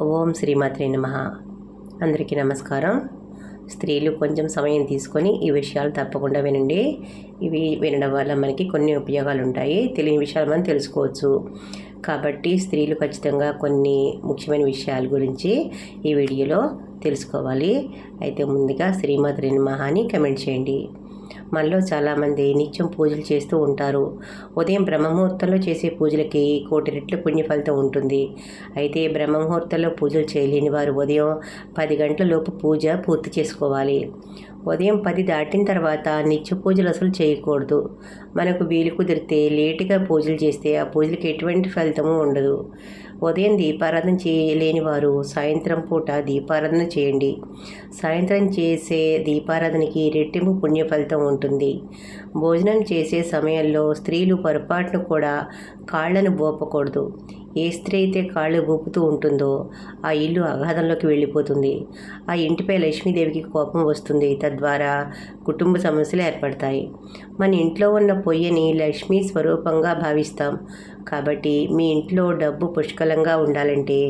ఓం శ్రీమాత్రే నమ. అందరికీ నమస్కారం. స్త్రీలు కొంచెం సమయం తీసుకొని ఈ విషయాలు తప్పకుండా వినండి. ఇవి వినడం వల్ల మనకి కొన్ని ఉపయోగాలు ఉంటాయి. తెలియని విషయాలు మనం తెలుసుకోవచ్చు. కాబట్టి స్త్రీలు ఖచ్చితంగా కొన్ని ముఖ్యమైన విషయాల గురించి ఈ వీడియోలో తెలుసుకోవాలి. అయితే ముందుగా శ్రీమాత్రి నమ కమెంట్ చేయండి. మనలో చాలామంది నిత్యం పూజలు చేస్తూ ఉంటారు. ఉదయం బ్రహ్మముహూర్తంలో చేసే పూజలకి కోటి రెట్ల పుణ్య ఫలితం ఉంటుంది. అయితే బ్రహ్మముహూర్తంలో పూజలు చేయలేని వారు ఉదయం పది గంటల లోపు పూజ పూర్తి చేసుకోవాలి. ఉదయం పది దాటిన తర్వాత నిత్య పూజలు అసలు చేయకూడదు. మనకు వీలు కుదిరితే లేటుగా పూజలు చేస్తే ఆ పూజలకి ఎటువంటి ఫలితము ఉండదు. ఉదయం దీపారాధన చేయలేని వారు సాయంత్రం పూట దీపారాధన చేయండి. సాయంత్రం చేసే దీపారాధనకి రెట్టింపు పుణ్య ఫలితం ఉంటుంది. భోజనం చేసే సమయంలో స్త్రీలు పొరపాటును కూడా కాళ్ళను బోపకూడదు. ఏ స్త్రీ అయితే కాళ్ళు బోపుతూ ఉంటుందో ఆ ఇల్లు అగాధంలోకి వెళ్ళిపోతుంది. ఆ ఇంటిపై లక్ష్మీదేవికి కోపం వస్తుంది. తద్వారా కుటుంబ సమస్యలు ఏర్పడతాయి. మన ఇంట్లో ఉన్న పొయ్యిని లక్ష్మీ స్వరూపంగా భావిస్తాం. కాబట్టి మీ ఇంట్లో డబ్బు పుష్కలంగా ఉండాలంటే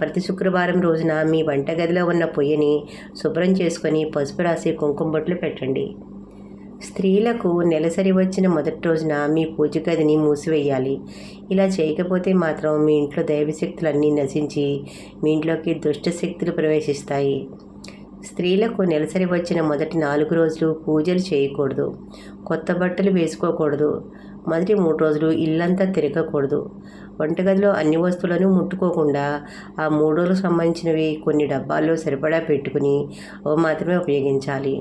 ప్రతి శుక్రవారం రోజున మీ వంటగదిలో ఉన్న పొయ్యిని శుభ్రం చేసుకొని పసుపు రాసి కుంకుమ బొట్లు పెట్టండి. స్త్రీలకు నెలసరి వచ్చిన మొదటి రోజున మీ పూజ గదిని మూసివేయాలి. ఇలా చేయకపోతే మాత్రం మీ ఇంట్లో దైవశక్తులన్నీ నశించి మీ ఇంట్లోకి దుష్ట శక్తులు ప్రవేశిస్తాయి. స్త్రీలకు నెలసరి వచ్చిన మొదటి నాలుగు రోజులు పూజలు చేయకూడదు కొత్త బట్టలు వేసుకోకూడదు మొదటి మూడు రోజులు ఇల్లంతా తిరగకూడదు. వంటగదిలో అన్ని వస్తువులను ముట్టుకోకుండా ఆ మూడు రోజులకు సంబంధించినవి కొన్ని డబ్బాల్లో సరిపడా పెట్టుకుని అవి మాత్రమే ఉపయోగించాలి.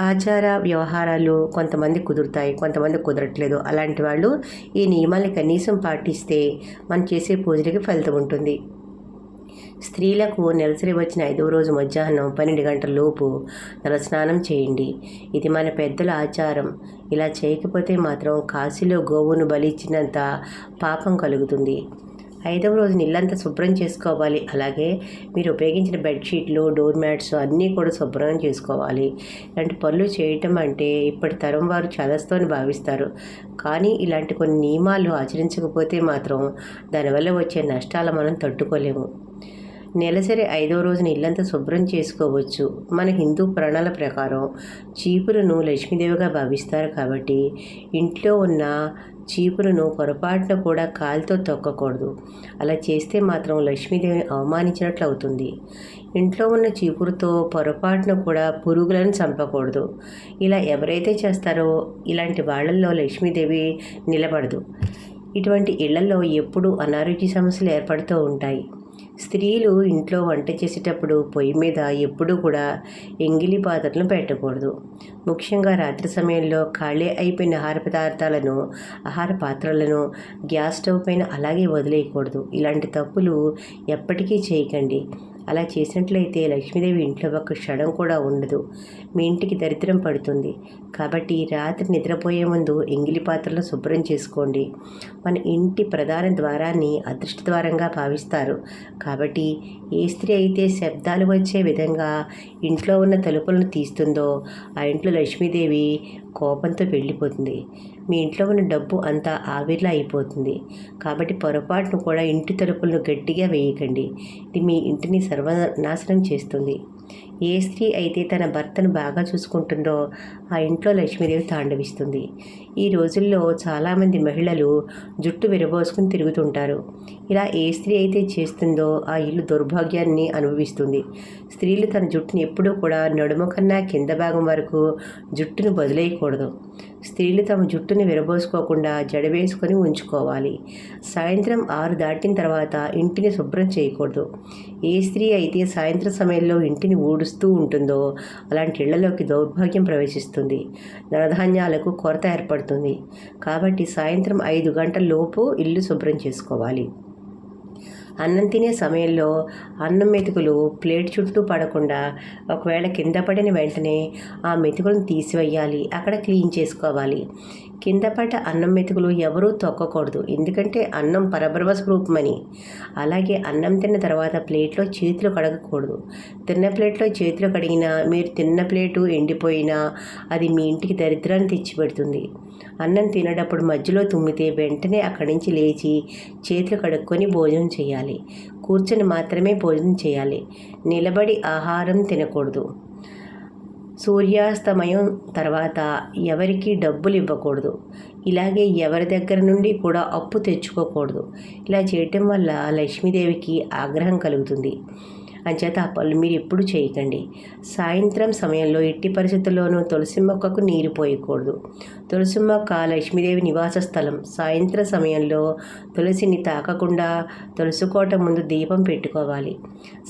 ఆచార వ్యవహారాలు కొంతమంది కుదురుతాయి కొంతమంది కుదరట్లేదు. అలాంటి వాళ్ళు ఈ నియమాన్ని కనీసం పాటిస్తే మనం చేసే పూజలకి ఫలితం ఉంటుంది. స్త్రీలకు నెలసరి వచ్చిన ఐదవ రోజు మధ్యాహ్నం పన్నెండు గంటల లోపు తలస్నానం చేయండి. ఇది మన పెద్దల ఆచారం. ఇలా చేయకపోతే మాత్రం కాశీలో గోవును బలిచ్చినంత పాపం కలుగుతుంది. ఐదవ రోజు ఇల్లంతా శుభ్రం చేసుకోవాలి. అలాగే మీరు ఉపయోగించిన బెడ్షీట్లు డోర్ మ్యాట్స్ అన్నీ కూడా శుభ్రం చేసుకోవాలి. ఇలాంటి పనులు చేయటం అంటే ఇప్పటి తరం వారు చదస్తోని భావిస్తారు. కానీ ఇలాంటి కొన్ని నియమాలు ఆచరించకపోతే మాత్రం దానివల్ల వచ్చే నష్టాలు మనం తట్టుకోలేము. నెలసరి ఐదో రోజున ఇల్లంతా శుభ్రం చేసుకోవచ్చు. మన హిందూ పురాణాల ప్రకారం చీపురును లక్ష్మీదేవిగా భావిస్తారు కాబట్టి ఇంట్లో ఉన్న చీపురును పొరపాటున కూడా కాలుతో తొక్కకూడదు. అలా చేస్తే మాత్రం లక్ష్మీదేవిని అవమానించినట్లు అవుతుంది. ఇంట్లో ఉన్న చీపురుతో పొరపాటున కూడా పురుగులను చంపకూడదు. ఇలా ఎవరైతే చేస్తారో ఇలాంటి వాళ్ళల్లో లక్ష్మీదేవి నిలబడదు. ఇటువంటి ఇళ్ళలో ఎప్పుడూ అనారోగ్య సమస్యలు ఏర్పడుతూ ఉంటాయి. స్త్రీలు ఇంట్లో వంట చేసేటప్పుడు పొయ్యి మీద ఎప్పుడూ కూడా ఎంగిలి పాత్రలను పెట్టకూడదు. ముఖ్యంగా రాత్రి సమయంలో ఖాళీ అయిపోయిన ఆహార పదార్థాలను ఆహార పాత్రలను గ్యాస్ స్టవ్ పైన అలాగే వదిలేయకూడదు. ఇలాంటి తప్పులు ఎప్పటికీ చేయకండి. అలా చేసినట్లయితే లక్ష్మీదేవి ఇంట్లో ఒక క్షణం కూడా ఉండదు. మీ ఇంటికి దరిద్రం పడుతుంది. కాబట్టి రాత్రి నిద్రపోయే ముందు ఎంగిలి పాత్రలో శుభ్రం చేసుకోండి. మన ఇంటి ప్రధాన ద్వారాన్ని అదృష్ట ద్వారంగా భావిస్తారు. కాబట్టి ఏ స్త్రీ అయితే శబ్దాలు వచ్చే విధంగా ఇంట్లో ఉన్న తలుపులను తీస్తుందో ఆ ఇంట్లో లక్ష్మీదేవి కోపంతో వెళ్ళిపోతుంది. మీ ఇంట్లో ఉన్న డబ్బు అంతా ఆవిర్లా అయిపోతుంది. కాబట్టి పొరపాటును కూడా ఇంటి తలుపులను గట్టిగా వేయకండి. ఇది మీ ఇంటిని సర్వనాశనం చేస్తుంది. ఏ స్త్రీ అయితే తన భర్తను బాగా చూసుకుంటుందో ఆ ఇంట్లో లక్ష్మీదేవి తాండవిస్తుంది. ఈ రోజుల్లో చాలామంది మహిళలు జుట్టు విరబోసుకుని తిరుగుతుంటారు. ఇలా ఏ స్త్రీ అయితే చేస్తుందో ఆ ఇల్లు దౌర్భాగ్యాన్ని అనుభవిస్తుంది. స్త్రీలు తన జుట్టుని ఎప్పుడూ కూడా నడుము కన్నా కింద భాగం వరకు జుట్టును వదిలేయకూడదు. స్త్రీలు తమ జుట్టుని విరబోసుకోకుండా జడ వేసుకొని ఉంచుకోవాలి. సాయంత్రం ఆరు దాటిన తర్వాత ఇంటిని శుభ్రం చేయకూడదు. ఏ స్త్రీ అయితే సాయంత్రం సమయంలో ఇంటిని ఊడుస్తూ ఉంటుందో అలాంటి ఇళ్ళలోకి దౌర్భాగ్యం ప్రవేశిస్తుంది. ధనధాన్యాలకు కొరత ఏర్పడుతుంది. కాబట్టి సాయంత్రం ఐదు గంటల లోపు ఇల్లు శుభ్రం చేసుకోవాలి. అన్నం తినే సమయంలో అన్నం మెతుకులు ప్లేట్ చుట్టూ పడకుండా ఒకవేళ కింద పడిన వెంటనే ఆ మెతుకులను తీసివేయాలి. అక్కడ క్లీన్ చేసుకోవాలి. కిందపట అన్నం మెతుకులు ఎవరూ తొక్కకూడదు. ఎందుకంటే అన్నం పరబ్రహ్మ స్వరూపమని. అలాగే అన్నం తిన్న తర్వాత ప్లేట్లో చేతులు కడగకూడదు. తిన్న ప్లేట్లో చేతులు కడిగినా మీరు తిన్న ప్లేటు ఎండిపోయినా అది మీ ఇంటికి దరిద్రాన్ని తెచ్చిపెడుతుంది. అన్నం తినేటప్పుడు మధ్యలో తుమ్మితే వెంటనే అక్కడి నుంచి లేచి చేతులు కడుక్కొని భోజనం చేయాలి. కూర్చొని మాత్రమే భోజనం చేయాలి. నిలబడి ఆహారం తినకూడదు. సూర్యాస్తమయం తర్వాత ఎవరికి డబ్బులు ఇవ్వకూడదు. ఇలాగే ఎవరి దగ్గర నుండి కూడా అప్పు తెచ్చుకోకూడదు. ఇలా చేయటం వల్ల లక్ష్మీదేవికి ఆగ్రహం కలుగుతుంది. అంచేత ఆ పనులు మీరు ఎప్పుడు చేయకండి. సాయంత్రం సమయంలో ఎట్టి పరిస్థితుల్లోనూ తులసి మొక్కకు నీరు పోయకూడదు. తులసి మొక్క లక్ష్మీదేవి నివాస స్థలం. సాయంత్రం సమయంలో తులసిని తాకకుండా తులసి కోట ముందు దీపం పెట్టుకోవాలి.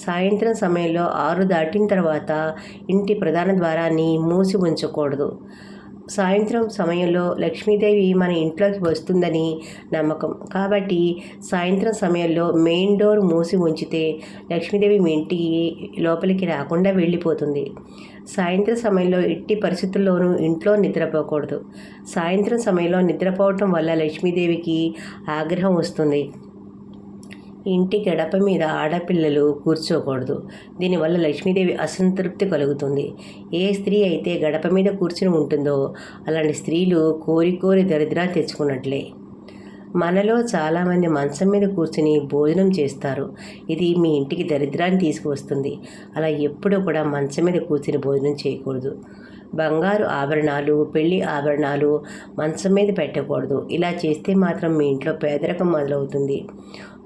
సాయంత్రం సమయంలో ఆరు దాటిన తర్వాత ఇంటి ప్రధాన ద్వారాన్ని మూసి ఉంచకూడదు. సాయంత్రం సమయంలో లక్ష్మీదేవి మన ఇంట్లోకి వస్తుందని నమ్మకం. కాబట్టి సాయంత్రం సమయంలో మెయిన్ డోర్ మూసి ఉంచితే లక్ష్మీదేవి మీ ఇంటికి లోపలికి రాకుండా వెళ్ళిపోతుంది. సాయంత్రం సమయంలో ఎట్టి పరిస్థితుల్లోనూ ఇంట్లో నిద్రపోకూడదు. సాయంత్రం సమయంలో నిద్రపోవటం వల్ల లక్ష్మీదేవికి ఆగ్రహం వస్తుంది. ఇంటి గడప మీద ఆడపిల్లలు కూర్చోకూడదు. దీనివల్ల లక్ష్మీదేవి అసంతృప్తి కలుగుతుంది. ఏ స్త్రీ అయితే గడప మీద కూర్చుని ఉంటుందో అలాంటి స్త్రీలు కోరి కోరి దరిద్రా తెచ్చుకున్నట్లే. మనలో చాలామంది మంచం మీద కూర్చుని భోజనం చేస్తారు. ఇది మీ ఇంటికి దరిద్రాన్ని తీసుకువస్తుంది. అలా ఎప్పుడూ కూడా మంచం మీద కూర్చుని భోజనం చేయకూడదు. బంగారు ఆభరణాలు పెళ్ళి ఆభరణాలు మంచం మీద పెట్టకూడదు. ఇలా చేస్తే మాత్రం మీ ఇంట్లో పేదరికం మొదలవుతుంది.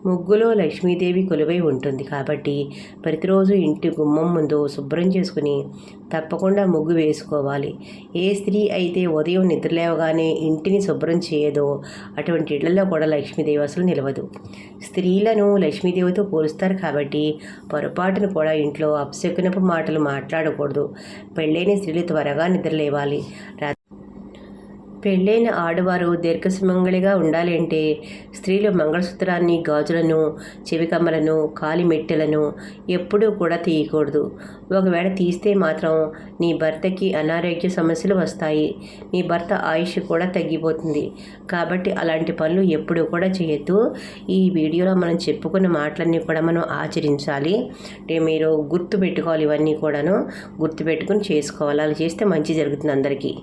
ముగ్గులో లక్ష్మీదేవి కొలువై ఉంటుంది కాబట్టి ప్రతిరోజు ఇంటి గుమ్మం ముందు శుభ్రం చేసుకుని తప్పకుండా ముగ్గు వేసుకోవాలి. ఏ స్త్రీ అయితే ఉదయం నిద్రలేవగానే ఇంటిని శుభ్రం చేయదో అటువంటి ఇళ్ళలో కూడా లక్ష్మీదేవి అసలు నిలవదు. స్త్రీలను లక్ష్మీదేవితో పోలుస్తారు కాబట్టి పొరపాటును కూడా ఇంట్లో అప్సెకునపు మాటలు మాట్లాడకూడదు. పెళ్ళైన స్త్రీలు త్వరగా నిద్రలేవాలి. పెళ్ళైన ఆడవారు దీర్ఘసుమంగళిగా ఉండాలంటే స్త్రీలు మంగళసూత్రాన్ని గాజులను చెవికమ్మలను కాలిమెట్టెలను ఎప్పుడూ కూడా తీయకూడదు. ఒకవేళ తీస్తే మాత్రం నీ భర్తకి అనారోగ్య సమస్యలు వస్తాయి. నీ భర్త ఆయుష్ కూడా తగ్గిపోతుంది. కాబట్టి అలాంటి పనులు ఎప్పుడూ కూడా చేయొద్దు. ఈ వీడియోలో మనం చెప్పుకున్న మాటలన్నీ కూడా మనం ఆచరించాలి. అంటే మీరు గుర్తు పెట్టుకోవాలి ఇవన్నీ కూడాను. గుర్తు పెట్టుకుని చేసుకోవాలి. అలా చేస్తే మంచి జరుగుతుంది అందరికీ.